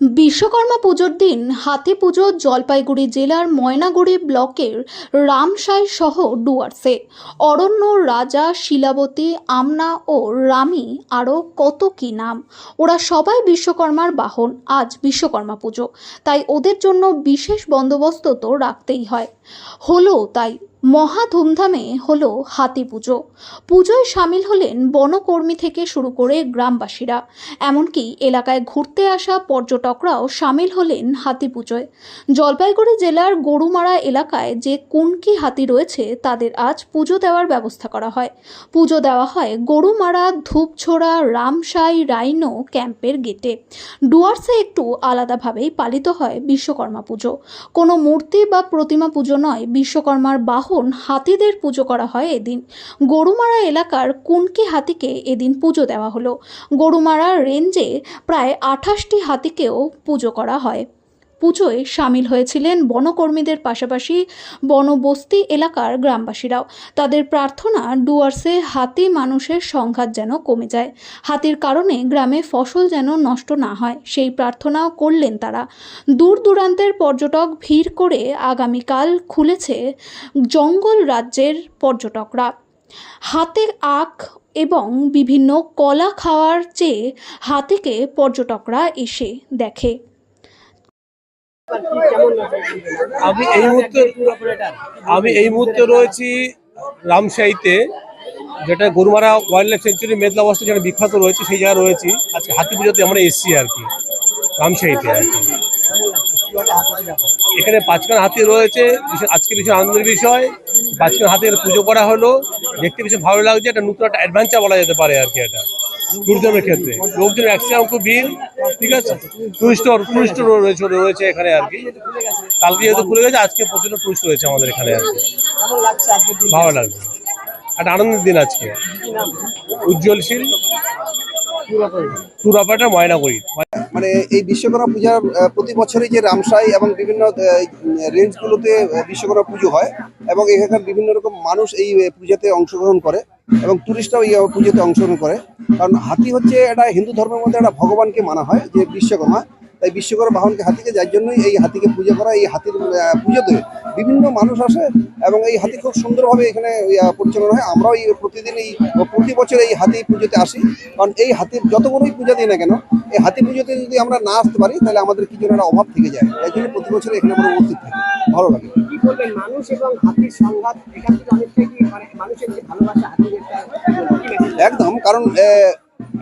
বিশ্বকর্মা পুজোর দিন হাতি পুজো জলপাইগুড়ি জেলার ময়নাগুড়ি ব্লকের রামসাই সহ ডুয়ার্সে। অরণ্য, রাজা, শিলাবতী, আমনা ও রামি আরও কত কি নাম? ওরা সবাই বিশ্বকর্মার বাহন, আজ বিশ্বকর্মা পুজো। তাই ওদের জন্য বিশেষ বন্দোবস্ত তো রাখতেই হয়। হলো তাই, মহা ধুমধামে হলো হাতি পুজো। পুজোয় সামিল হলেন বনকর্মী থেকে শুরু করে গ্রামবাসীরা। এমনকি এলাকায় ঘুরতে আসা পর্যটকরাও সামিল হলেন হাতি পুজোয়। জলপাইগুড়ি জেলার গরুমারা এলাকায় যে কুনকি হাতি রয়েছে, তাদের আজ পুজো দেওয়ার ব্যবস্থা করা হয়। পুজো দেওয়া হয় গরুমারা ধূপছোড়া রামসাই রাইনো ক্যাম্পের গেটে। ডুয়ার্সে একটু আলাদাভাবেই পালিত হয় বিশ্বকর্মা পুজো। কোনো মূর্তি বা প্রতিমা পুজো নয়, বিশ্বকর্মার বাহন হাতিদের পুজো করা হয় এদিন। গরুমারা এলাকার কুনকি হাতিকে এদিন পুজো দেওয়া হলো। গরুমারা রেঞ্জে প্রায় আঠাশটি হাতিকেও পুজো করা হয়। পুজোয় সামিল হয়েছিলেন বনকর্মীদের পাশাপাশি বনবস্তি এলাকার গ্রামবাসীরাও। তাদের প্রার্থনা ডুয়ার্সে হাতি মানুষের সংঘাত যেন কমে যায়। হাতির কারণে গ্রামে ফসল যেন নষ্ট না হয়, সেই প্রার্থনাও করলেন তারা। দূর দূরান্তের পর্যটক ভিড় করে আগামীকাল খুলেছে জঙ্গল রাজ্যের পর্যটকরা। হাতে আখ এবং বিভিন্ন কলা খাওয়ার চেয়ে হাতিকে পর্যটকরা এসে দেখে। আমি এই মুহূর্তে আমি এই মুহূর্তে রয়েছি রামশাহীতে যেটা Gorumara wild life sanctuary Medla অবস্থা যেটা বিখ্যাত রয়েছে, সেই জায়গায় রয়েছি। আজকে হাতি পুজোতে আমরা এসেছি আর কি রামশাহীতে আর কি। এখানে পাঁচখান হাতি রয়েছে আজকে ভীষণ আনন্দের বিষয়। পাঁচখান হাতির পুজো করা হলো। দেখতে ভীষণ ভালো লাগছে। একটা নতুন একটা অ্যাডভেঞ্চার বলা যেতে পারে আর কি এটা। ট্যুরিজমের ক্ষেত্রে। লোকজন একসাথে খুব ভিড়। ঠিক আছে? টুরিস্ট টুরিস্ট রয়েছে এখানে আর কি। কালকে যেহেতু খুলে গেছে, আজকে প্রচণ্ড টুরিস্ট রয়েছে আমাদের এখানে আর কি। ভালো লাগছে। একটা আনন্দের দিন আজকে। উজ্জ্বলশীল। Tour operator Moynaguri. মানে এই বিশ্বকর্মা পূজার প্রতি বছরই যে রামসাই এবং বিভিন্ন রেঞ্জগুলোতে বিশ্বকর্মা পুজো হয় এবং এখানকার বিভিন্ন রকম মানুষ এই পূজাতে অংশগ্রহণ করে এবং টুরিস্টরাও এই পুজোতে অংশগ্রহণ করে। কারণ হাতি হচ্ছে এটা হিন্দু ধর্মের মধ্যে একটা ভগবানকে মানা হয় যে বিশ্বকর্মা। তাই বিশ্বকর্মা বাহনকে হাতিকে, যার জন্যই এই হাতিকে পুজো করা, এই হাতির পুজোতে বিভিন্ন মানুষ আসে এবং এই হাতি খুব সুন্দরভাবে এখানে পরিচালনা হয়। আমরাও এই প্রতিদিন এই প্রতি বছর এই হাতি পুজোতে আসি। কারণ এই হাতির যত বড়ই পূজা দিই না কেন এই হাতি পুজোতে যদি আমরা না আসতে পারি তাহলে আমাদের কি যেন একটা অভাব থেকে যায়। তাই জন্য প্রতি বছর এখানে আমরা উপস্থিত থাকি। ভালো লাগে। মানুষ এবং হাতির সংঘাত মানে মানুষের যে ভালোবাসা? একদম কারণ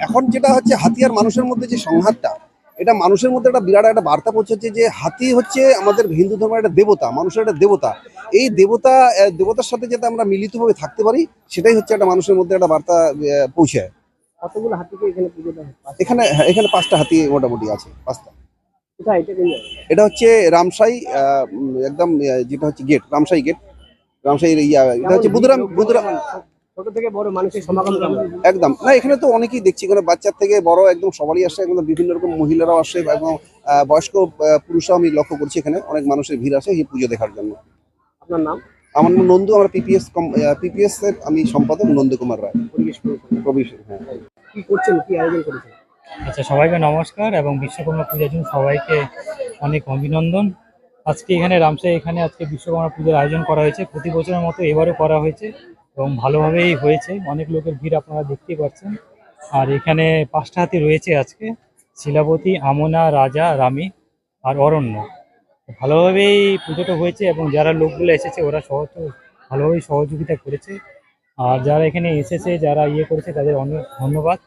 এখন যেটা হচ্ছে হাতিয়ার মানুষের মধ্যে যে সংঘাতটা এটা মানুষের মধ্যে একটা বিরাট একটা বার্তা পৌঁছাচ্ছে যে হাতি হচ্ছে আমাদের হিন্দু ধর্মের একটা দেবতা মানুষের একটা দেবতা। এই দেবতা দেবতার সাথে যাতে আমরা মিলিতভাবে থাকতে পারি সেটাই হচ্ছে একটা মানুষের মধ্যে একটা বার্তা পৌঁছায় কতগুলো হাতিকে এখানে পুজো এখানে হ্যাঁ, এখানে পাঁচটা হাতি মোটামুটি আছে পাঁচটা। এটা হচ্ছে রামসাই একদম যেটা হচ্ছে গেট রামসাই গেট। রামসাই ইয়া এটা হচ্ছে বুধুরাম বুধুরাম ছোট থেকে বড় মানুষের সমাগম একদম। না এখানে তো অনেকেই দেখছি এখানে বাচ্চার থেকে বড় একদম সবারই আসে একদম বিভিন্ন রকম মহিলারাও আসে এবং আহ, বয়স্ক আহ, পুরুষরাও আমি লক্ষ্য করছি এখানে অনেক মানুষের ভিড় আসে এই পুজো দেখার জন্য। আপনার নাম? আমার নাম নন্দু আমার পিপিএস পিপিএস এর আমি সম্পাদক নন্দ কুমার রায়। পরিবেশ। হ্যাঁ। কি করছেন কি আয়োজন করেছেন? আচ্ছা সবাইকে নমস্কার এবং বিশ্বকর্মা পূজার জন্য সবাইকে অনেক অভিনন্দন। আজকে এখানে রামসাই এখানে আজকে বিশ্বকর্মা পুজোর আয়োজন করা হয়েছে প্রতি বছরের মতো এবারও করা হয়েছে। এবং ভালোভাবেই হয়েছে। অনেক লোকের ভিড় আপনারা দেখতেই পাচ্ছেন। আর এখানে পাঁচটা হাতি রয়েছে আজকে। শিলাবতী, আমনা, রাজা, রামি আর অরণ্য। ভালোভাবেই পুজোটা হয়েছে এবং যারা লোকগুলো এসেছে ওরা সহ ভালোভাবেই সহযোগিতা করেছে। আর যারা এখানে এসেছে, যারা ইয়ে করেছে, তাদের অনেক ধন্যবাদ।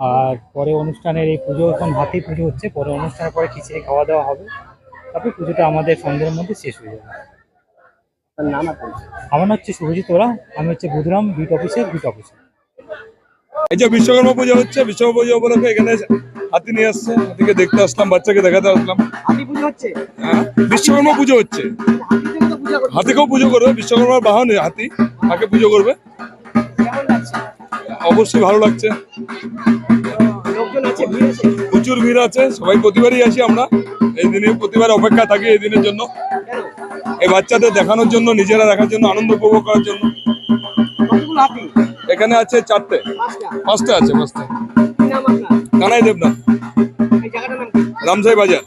আর পরে অনুষ্ঠানের এই পুজো, এখন হাতি পুজো হচ্ছে। পরে অনুষ্ঠানের পরে খিচুড়ি খাওয়া দাওয়া হবে। তারপরে পুজোটা আমাদের সন্ধ্যের মধ্যে শেষ হয়ে যাবে। আমার নাম হচ্ছে শুভজিৎ ওরা আমি হচ্ছে বুধরাম বিট অফিসের বিট অফিসার এই যে বিশ্বকর্মা পুজো হচ্ছে বিশ্বকর্মা পুজো উপলক্ষে এখানে হাতি নিয়ে আসছে হাতিকে দেখতে আসলাম বাচ্চাকে দেখাতে আসলাম। হাতি পুজো হচ্ছে? হ্যাঁ, বিশ্বকর্মা পুজো হচ্ছে। হাতিকেও পুজো করবে বিশ্বকর্মার বাহন হাতি তাকে পুজো করবে। অবশ্যই ভালো লাগছে। তো লোকজন আছে ভিড় আছে? প্রচুর ভিড় আছে সবাই প্রতিবারই আসি আমরা। এই দিনে প্রতিবার অপেক্ষা থাকি এই দিনের জন্য। এই বাচ্চাদের দেখানোর জন্য নিজেরা দেখার জন্য আনন্দ উপভোগ করার জন্য কতগুলো হাতি এখানে আছে চারটে পাঁচটা পাঁচটা আছে পাঁচটা কি নাম আপনার কানাই দেবনাথ এই জায়গাটার নাম কি रामसाई बाजार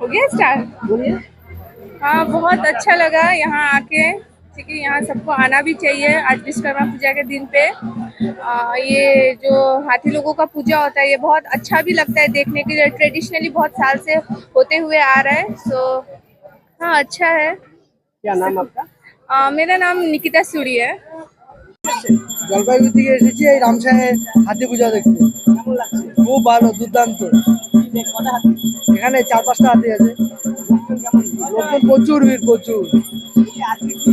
हो गया स्टार्ट बोलिए हाँ बहुत अच्छा लगा यहाँ आके ठीक है यहाँ सबको आना भी चाहिए आज विश्वकर्मा पूजा के दिन पे आ, ये जो हाथी लोगों का पूजा होता है ये बहुत अच्छा भी लगता है देखने के लिए ट्रेडिशनली बहुत साल से होते हुए आ रहा है सो हाँ अच्छा है क्या नाम आपका आ, मेरा नाम निकिता सूरी है জলপাইগুড়ি থেকে এসেছি এই রামসাহের হাতি পূজা দেখতে কেমন লাগছে খুব ভালো দুর্দান্ত কটা হাতি এখানে চার পাঁচটা হাতি আছে লোকজন কেমন লোকজন প্রচুর ভিড় প্রচুর আজকে কি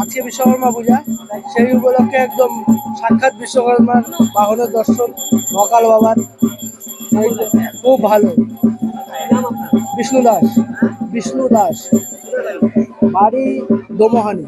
আজকে বিশ্বকর্মা পূজা সেই উপলক্ষে একদম সাক্ষাৎ বিশ্বকর্মার বাহনের দর্শন মকাল বাবার এই তো, খুব ভালো নাম আপনার বিষ্ণু দাস বিষ্ণু দাস বাড়ি দোমোহানি।